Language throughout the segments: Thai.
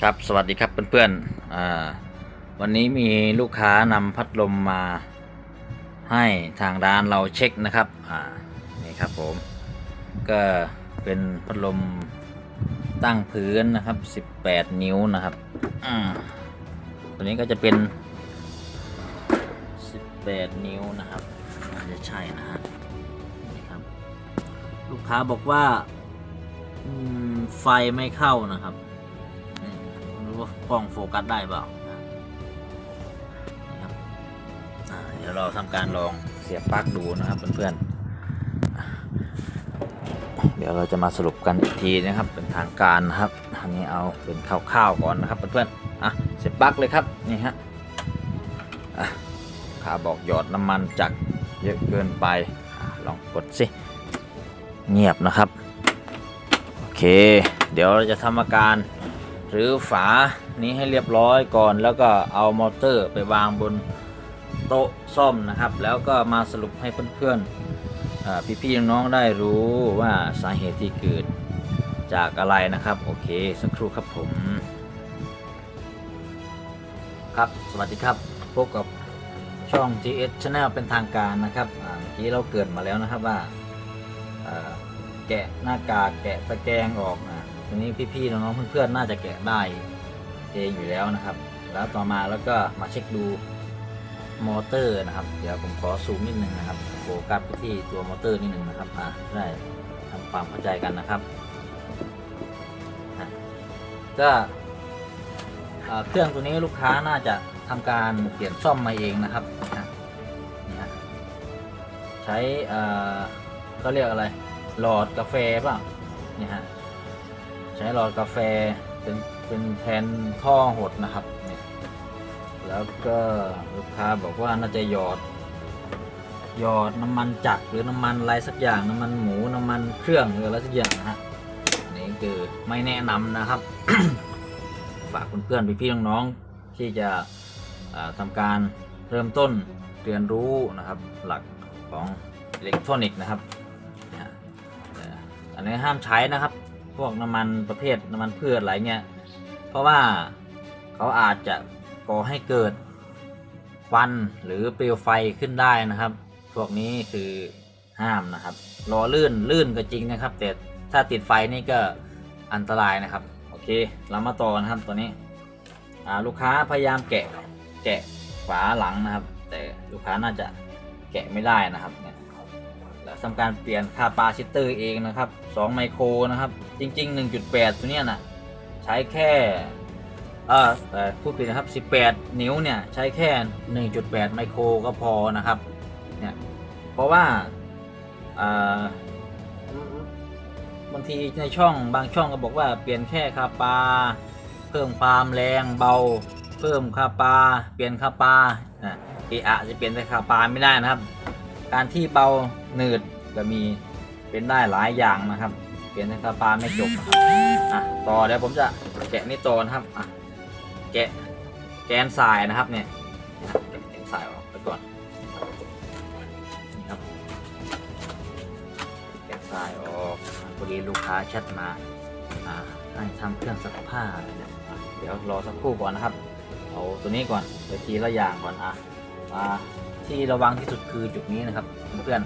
ครับสวัสดีครับเพื่อนๆวันนี้มีลูกค้านำพัดลมมาให้ทางร้านเราเช็คนะครับนี่ครับผมก็เป็นพัดลมตั้งพื้นนะครับ 18 นิ้วนะครับตัวนี้ก็จะเป็น 18 นิ้วนะครับน่าจะใช่นะฮะนี่ครับ ลูกค้าบอกว่าไฟไม่เข้านะครับ กล้องโฟกัสได้เปล่านี่ครับเดี๋ยวเราทำการลองเสียบปลั๊กดูนะครับเพื่อนๆเดี๋ยวเราจะมาสรุปกันอีกทีนะครับเป็นทางการนะครับอันนี้เอาเป็นคร่าวๆก่อนนะครับเพื่อนๆอะเสียบปลั๊กเลยครับนี่ฮะขาบอกหยอดน้ำมันจักเยอะเกินไปอลองกดสิเงียบนะครับ โอเค เดี๋ยวเราจะทำการ หรือฝานี้ให้เรียบร้อยก่อน แล้วก็เอามอเตอร์ไปวางบนโต๊ะซ่อมนะครับ แล้วก็มาสรุปให้เพื่อนๆพี่ๆน้องๆได้รู้ว่าสาเหตุที่เกิดจากอะไรนะครับ โอเคสักครู่ครับผม ครับสวัสดีครับพบกับช่อง GS Channel เป็นทางการนะครับเมื่อกี้เราเกิดมาแล้วนะครับว่าอ่าแกะหน้ากากแกะตะแกรงออกนะ ทีนี้พี่ๆน้องๆเพื่อนๆน่าจะแกะได้เองอยู่แล้วนะครับ แล้วต่อมาแล้วก็มาเช็คดูมอเตอร์นะครับ เดี๋ยวผมขอซูมนิดนึงนะครับโฟกัสไปที่ตัวมอเตอร์นิดนึงนะครับอ่าได้ทำความเข้าใจกันนะครับก็เครื่องตัวนี้ลูกค้าน่าจะทำการเปลี่ยนซ่อมมาเองนะครับใช้อ่าเรียกอะไร หลอดกาแฟป่ะเนี่ยฮะ ใช้หลอดกาแฟเป็นเป็นแทนท่อหดนะครับเนี่ยแล้วก็ลูกค้าบอกว่าน่าจะหยอด หยอดน้ำมันจักรหรือน้ำมันอะไรสักอย่างน้ำมันหมูน้ำมันเครื่องหรืออะไรสักอย่างนะฮะอันนี่คือไม่แนะนำนะครับ ฝากเพื่อนๆพี่ๆน้องๆที่จะอ่าทำการเริ่มต้นเรียนรู้นะครับหลักของอิเล็กทรอนิกส์นะครับอันนี้ห้ามใช้นะครับ พวกน้ำมันประเภทน้ำมันพืชอะไรเงี้ย เพราะว่าเขาอาจจะก่อให้เกิดควันหรือเปลวไฟขึ้นได้นะครับ พวกนี้คือห้ามนะครับรอลื่นลื่นก็จริงนะครับ แต่ถ้าติดไฟนี่ก็อันตรายนะครับ โอเค เรามาต่อนะครับตัวนี้ลูกค้าพยายามแกะแกะฝาหลังนะครับ แต่ลูกค้าน่าจะแกะไม่ได้นะครับเนี่ย ทำการเปลี่ยนคาปาซิเตอร์เองนะครับ 2 ไมโครนะครับ จริง ๆ 1.8 ตัวเนี้ยนะใช้แค่เออเอ่อพูดผิดนะครับ 18 นิ้วเนี่ยใช้แค่ 1.8 ไมโครก็พอนะครับเนี่ยเพราะว่าอ่าบางทีในช่องบางช่องก็บอกว่าเปลี่ยนแค่คาปา เพิ่มความแรงเบา เพิ่มคาปา เปลี่ยนคาปาอะเออะจะเปลี่ยนแต่คาปาไม่ได้นะครับ การที่เบาหนืดก็มีเป็นได้หลายอย่างนะครับ เปลี่ยนในคาปาไม่จบนะครับอะต่อเดี๋ยวผมจะแกะนี่ต่อนะครับอะแกะแกนสายนะครับเนี่ยแกนสายออกไปก่อนนี่ครับแกนสายออกพอดีลูกค้าแชทมาอ่าให้ทำเครื่องซักผ้าเนี่ยเดี๋ยวรอสักครู่ก่อนนะครับเอาตัวนี้ก่อนเดี๋ยวทีละอย่างก่อนอะอ่า ที่ระวังที่สุดคือจุดนี้นะครับ เพื่อน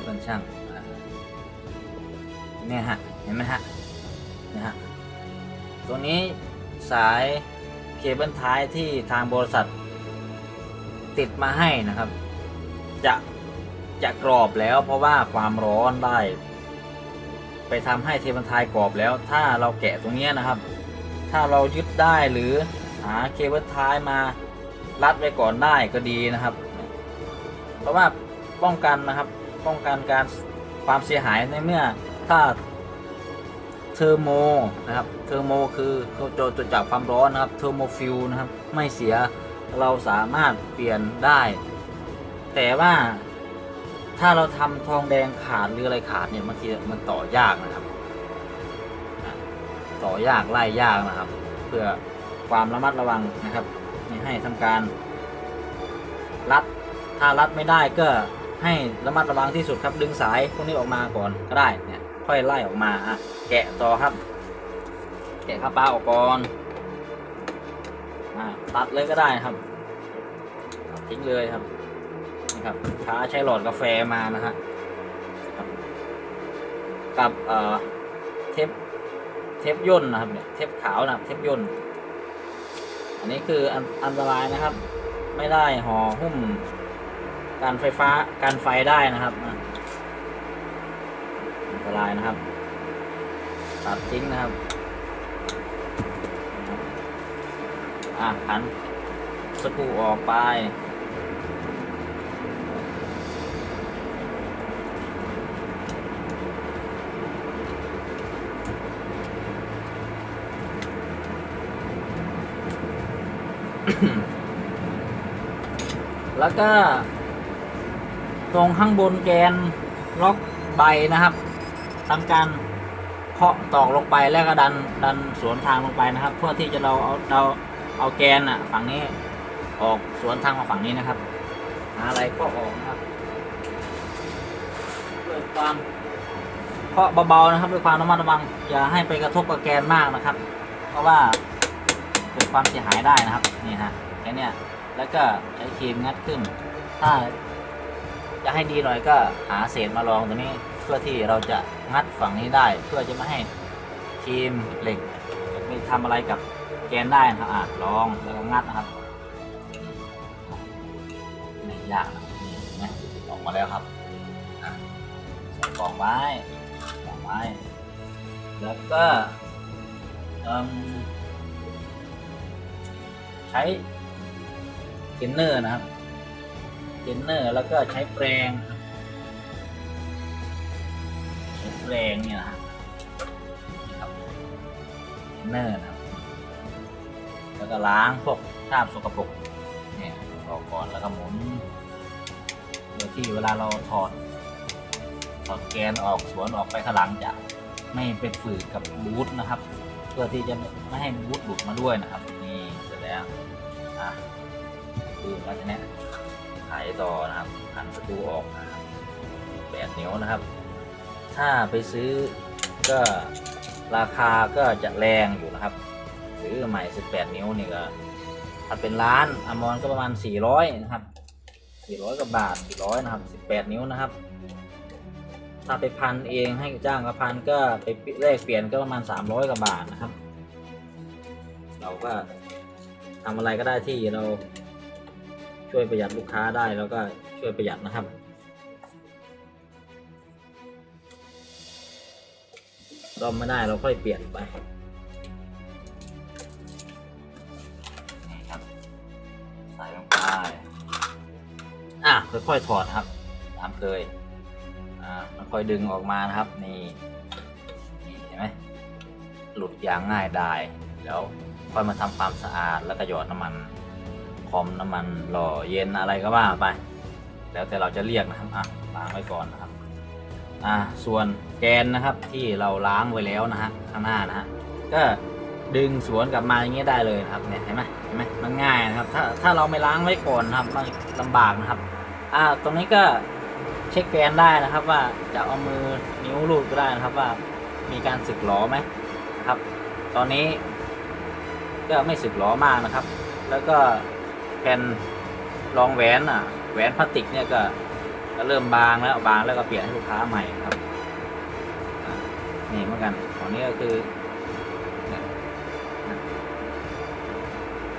เพื่อนช่างเนี่ยฮะเห็นไหมฮะนี่ยฮะตัวนี้สายเคเบิลท้ายที่ทางบริษัท ติดมาให้นะครับ จะจะกรอบแล้วเพราะว่าความร้อนได้ ไปทำให้เคเบิลท้ายกรอบแล้ว ถ้าเราแกะตรงนี้นะครับ ถ้าเรายึดได้หรือหาเคเบิลท้ายมารัดไว้ก่อนได้ก็ดีนะครับ เพราะว่าป้องกันนะครับ ป้องกันการความเสียหายในเมื่อถ้าเทอร์โมนะครับ เทอร์โมคือเขาจะตรวจจับความร้อนนะครับ เทอร์โมฟิลนะครับ ไม่เสียเราสามารถเปลี่ยนได้ แต่ว่าถ้าเราทำทองแดงขาดหรืออะไรขาดเนี่ยบางทีมันต่อยากนะครับ ต่อยากไล่ยากนะครับ เพื่อความระมัดระวังนะครับ ให้ทำการ ถ้ารัดไม่ได้ก็ให้ระมัดระวังที่สุดครับดึงสายพวกนี้ออกมาก่อนก็ได้เนี่ยค่อยไล่ออกมาอะแกะต่อครับ แกะข้าวปลาออกก่อนอ่าตัดเลยก็ได้ครับ ทิ้งเลยครับนี่ครับค้าใช้หลอดกาแฟมานะฮะกับเอ่อเทปเทปย่นนะครับเนี่ยเทปขาวนะเทปย่นอันนี้คืออันอันตรายนะครับ ไม่ได้ห่อหุ้ม การไฟฟ้าการไฟได้นะครับอันตรายนะครับ ตัดทิ้งนะครับ อะหันสกูออกไปแล้วก็ ตรงข้างบนแกนล็อกใบนะครับทำการเคาะตอกลงไปแล้วก็ดันดันสวนทางลงไปนะครับ เพื่อที่จะเราเอาเราเอาแกนอะฝั่งนี้ออกสวนทางมาฝั่งนี้นะครับหาอะไรก็ออกนะครับด้วยความเคาะเบาๆนะครับด้วยความระมัดระวังอย่าให้ไปกระทบกับแกนมากนะครับ เพราะว่าเกิดความเสียหายได้นะครับนี่ฮะแค่เนี้ยแล้วก็ใช้ครีมงัดขึ้นถ้า จะให้ดีหน่อยก็หาเศษมาลองตัวนี้เพื่อที่เราจะงัดฝั่งนี้ได้ เพื่อจะไม่ให้ครีมเหล็กไปทำอะไรกับแกนได้นะครับอะลองแล้วก็งัดนะครับไม่ยากนะนี่นไหมออกมาแล้วครับอะใส่กล่องไว้กล่องไว้แล้วก็ใช้เทนเนอร์นะครับ เจนเนอร์แล้วก็ใช้แปรงครับใช้แปรงเนี่ยนะฮะนี่ครับเจนเนอร์นะครับแล้วก็ล้างพวกคราบสกปรกเนี่ยออกก่อนแล้วก็หมุนโดยที่เวลาเราถอดถอดแกนออกสวนออกไปข้างหลังจะไม่เป็นฝืดกับบูทนะครับ เพื่อที่จะไม่ให้บูทหลุดมาด้วยนะครับ นี่เสร็จแล้วอะดูแล้วจะเนี้ย ไขต่อนะครับหันสกรูออกนะครับแปดนิ้วนะครับ ถ้าไปซื้อก็ราคาก็จะแรงอยู่นะครับ ซื้อใหม่ 18 นิ้วนี่ก็ถ้าเป็นร้านอมรก็ประมาณ 400 นะครับ 400กว่าบาท 400 นะครับ 18 นิ้วนะครับ ถ้าไปพันเองให้จ้างกับพันก็ไปแลกเปลี่ยนก็ประมาณ 300กว่าบาทนะครับ เราก็ทำอะไรก็ได้ที่เรา ช่วยประหยัดลูกค้าได้แล้วก็ช่วยประหยัดนะครับซ่อมไม่ได้เราค่อยเปลี่ยนไปนี่ครับใส่ลงไปอะค่อยๆถอดนะครับ ตามเคยอ่าค่อยๆดึงออกมานะครับนี่นี่เห็นไหมหลุดอย่างง่ายได้แล้วค่อยมาทำความสะอาดแล้วก็หยอดน้ำมัน คอมน้ำมันหล่อเย็นอะไรก็ว่าไป แล้วแต่เราจะเรียกนะครับอะล้างไว้ก่อนนะครับอ่าส่วนแกนนะครับที่เราล้างไว้แล้วนะฮะข้างหน้านะฮะก็ดึงสวนกลับมาอย่างเงี้ยได้เลยนะครับเนี่ยเห็นไหมเห็นไหมมันง่ายนะครับ ถ้าถ้าเราไม่ล้างไว้ก่อนนะครับมันลำบากนะครับอ่าตรงนี้ก็เช็คแกนได้นะครับว่าจะเอามือนิ้วลูบก็ได้นะครับว่ามีการสึกหรอไหมนะครับ ตอนนี้ก็ไม่สึกหรอมากนะครับ แล้วก็ แผ่นรองแหวนอะ แหวนพลาสติกเนี่ยก็ก็เริ่มบางแล้วบางแล้วก็เปลี่ยนให้ลูกค้าใหม่ครับนี่เหมือนกันของนี้ก็คือ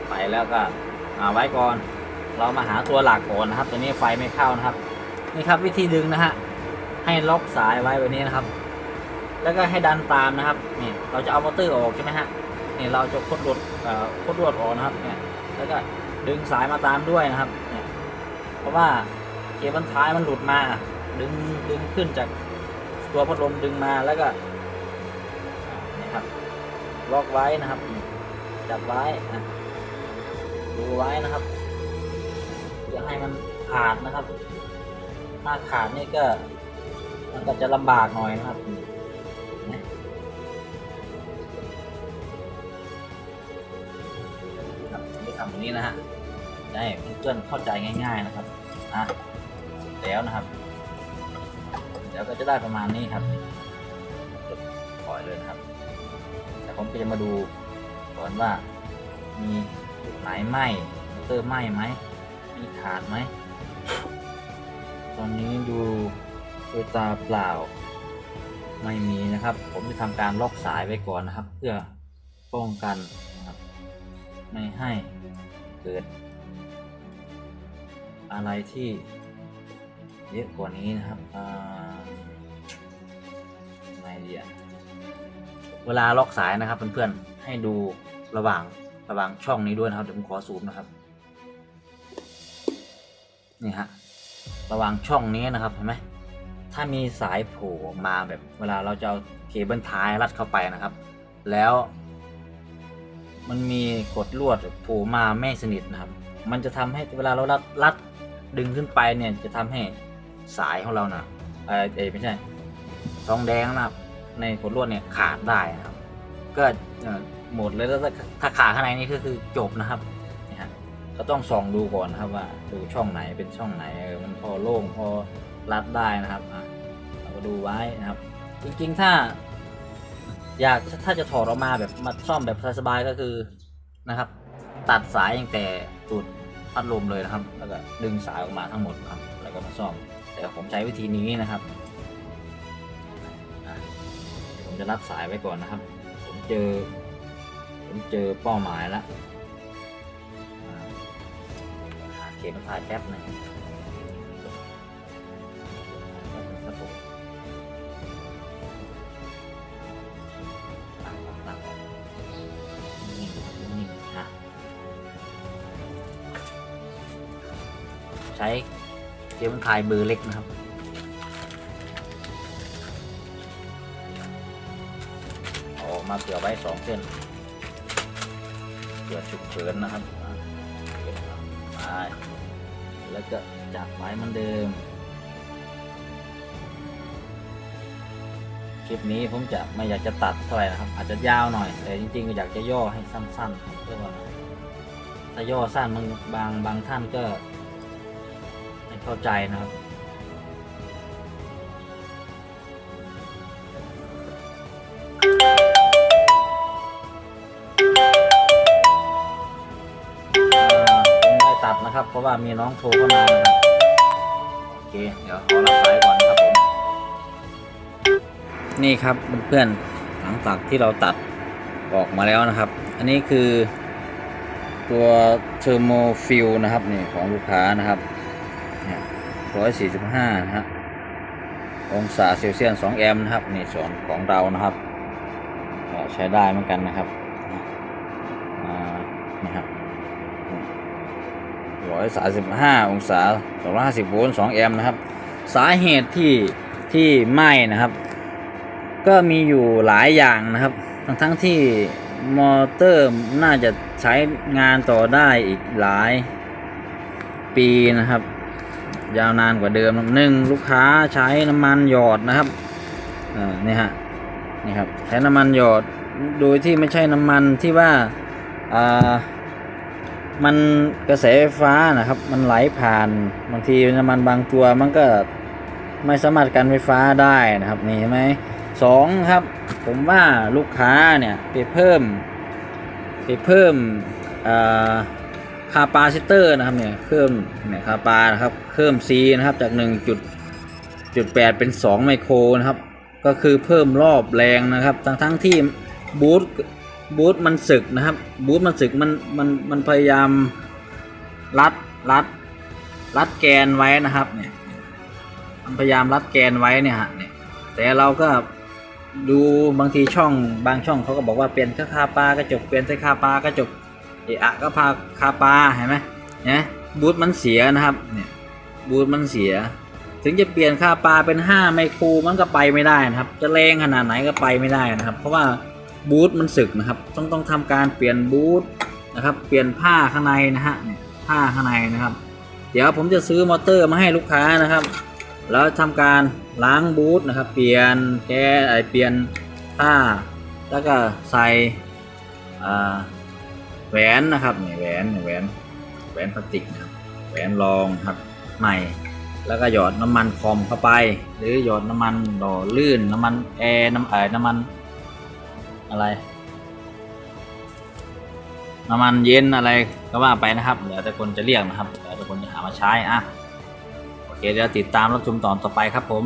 ไปแล้วก็เอาไว้ก่อน เรามาหาตัวหลักก่อนนะครับ ตัวนี้ไฟไม่เข้านะครับ นี่ครับวิธีดึงนะฮะให้ล็อกสายไว้แบบนี้นะครับ แล้วก็ให้ดันตามนะครับนี่เราจะเอามอเตอร์ออกใช่ไหมฮะนี่เราจะคดลวดอ่อคดลวดออกนะครับเนี่ยแล้วก็ ดึงสายมาตามด้วยนะครับ เพราะว่าเคเบิลท้ายมันหลุดมา ดึงดึงขึ้นจากตัวพัดลมดึงมาแล้วก็นี่ครับล็อกไว้นะครับ จับไว้อะดูไว้นะครับอย่าให้มันขาดนะครับ ถ้าขาดนี่ก็มันก็จะลำบากหน่อยนะครับนไหมครับที่ทำตรงนี้นะฮะ จะให้เพื่อนๆเข้าใจง่าย ๆนะครับอะเสร็จแล้วนะครับเดี๋ยวก็จะได้ประมาณนี้ครับปล่อยเลยนะครับ แต่ผมก็จะมาดูก่อนว่ามีจุดไหนไหมมอเตอร์ไหมไหมมีขาดไหมตอนนี้ดูด้วยตาเปล่าไม่มีนะครับ ผมจะทำการล็อกสายไว้ก่อนนะครับ เพื่อป้องกันนะครับ ไม่ให้เกิด อะไรที่เยอะกว่านี้นะครับไงดีอะเวลาล็อกสายนะครับเพื่อนๆให้ดูระหว่างระหว่างช่องนี้ด้วยนะครับเดี๋ยวผมขอซูมนะครับนี่ฮะระหว่างช่องนี้นะครับเห็นไหมถ้ามีสายโผล่ออกมาแบบเวลาเราจะเอาเคเบิลท้ายรัดเข้าไปนะครับ แล้ว มันมีกดลวดโผล่มาไม่สนิทนะครับ มันจะทำให้เวลาเรารัดรัด ดึงขึ้นไปเนี่ยจะทำให้สายของเรานะ่ะเออเอไม่ใช่ทองแดงนะครับในกดลวดเนี่ยขาดได้นะครับ ก็หมดเลยแล้วถ้าขาดข้างในนี่ก็คือจบนะครับนี่ฮะก็ต้องส่องดูก่อนนะครับว่าดูช่องไหนเป็นช่องไหนมันพอโล่งพอรัดได้นะครับเราก็ดูไว้นะครับ จริงๆถ้า อยากถ้าจะถอดออกมาแบบมาซ่อมแบบสบายๆก็คือนะครับ ตัดสายตั้งแต่ตูด พัดลมเลยนะครับ แล้วก็ดึงสายออกมาทั้งหมดครับ แล้วก็มาซ่อม แต่ผมใช้วิธีนี้นะครับผมจะรัดสายไว้ก่อนนะครับ ผมเจอ ผมเจอเป้าหมายแล้วอ่าหาเข็มถ่ายแป๊บหนึง ช้เกมคลายเบอเล็กนะครับ ออกมาเผื่อไว้สองเส้นเผื่อฉุกเฉินนะครับอะเก็บเอาแล้วก็จับไว้มือนเดิม คลิปนี้ผมจะไม่อยากจะตัดเท่าไหร่นะครับ อาจจะยาวหน่อย แต่จริงๆก็อยากจะย่อให้สั้นๆเพื่อว่าถ้าย่อสั้นบางบางท่านก็ เข้าใจนะครับ ผมไม่ตัดนะครับ เพราะว่ามีน้องโทรเข้ามานะครับ โอเค เดี๋ยวขอรับสายก่อนนะครับผม นี่ครับเพื่อนๆหลังจากที่เราตัดออกมาแล้วนะครับ อันนี้คือตัวเทอร์โมฟิลนะครับนี่ของลูกค้านะครับ ร้อยสี่สิบห้านะฮะองศาเซลเซียสสองแอมป์นะครับนี่ส่วนของเรานะครับใช้ได้เหมือนกันนะครับนี่ครับร้อยสาสิบห้าองศาสองร้อยห้าสิบโวลต์สองแอมป์นะครับ สาเหตุที่ที่ไหม้นะครับ ก็มีอยู่หลายอย่างนะครับ ทั้งทั้งที่มอเตอร์น่าจะใช้งานต่อได้อีกหลายปีนะครับ ยาวนานกว่าเดิมหนึ่งลูกค้าใช้น้ำมันหยอดนะครับอ่านี่ฮะนี่ครับใช้น้ำมันหยอดโดยที่ไม่ใช่น้ำมันที่ว่าอ่ามันกระแสไฟฟ้านะครับ มันไหลผ่านบางทีน้ำมันบางตัวมันก็ไม่สามารถกันไฟฟ้าได้นะครับนี่เห็นไหมสองครับ ผมว่าลูกค้าเนี่ยไปเพิ่มไปเพิ่มอ่า คาปาซิเตอร์นะครับเนี่ยเพิ่มเนี่ยคาปานะครับเพิ่ม C นะครับจาก1จุดจุด8เป็น 2 ไมโครนะครับ ก็คือเพิ่มรอบแรงนะครับ ทั้งทั้งที่บูทบูทมันสึกนะครับบูทมันสึกมันมันมันพยายามรัดรัดรัดแกนไว้นะครับเนี่ยมันพยายามรัดแกนไว้เนี่ยฮะเนี่ยแต่เราก็ดูบางทีช่องบางช่องเขาก็บอกว่าเปลี่ยนแค่คาปากระจกเปลี่ยนแค่คาปากระจก เอะอะก็พาคาปาเห็นไหมเนี่ยบูทมันเสียนะครับเนี่ยบูทมันเสีย ถึงจะเปลี่ยนค่าปลาเป็น 5 ไมโครมันก็ไปไม่ได้นะครับ จะแรงขนาดไหนก็ไปไม่ได้นะครับ เพราะว่าบูทมันสึกนะครับ ต้องต้องทำการเปลี่ยนบูทนะครับ เปลี่ยนผ้าข้างในนะฮะผ้าข้างในนะครับ เดี๋ยวผมจะซื้อมอเตอร์มาให้ลูกค้านะครับ แล้วทำการล้างบูทนะครับ เปลี่ยนแก้ไอเปลี่ยนผ้า แล้วก็ใส่อ่า แหวนนะครับนี่แหวนแหวนแหวนพลาสติกนะครับแหวนรองครับใหม่ แล้วก็หยอดน้ำมันคอมเข้าไป หรือหยอดน้ำมันหล่อลื่นน้ำมันแอร์น้ำเออน้ำมันอะไร น้ำมันเย็นอะไรก็ว่าไปนะครับเดี๋ยวแต่คนจะเรียกนะครับเดี๋ยวแต่คนจะหามาใช้อะโอเคเดี๋ยวติดตามรับชมตอนต่อไปครับผม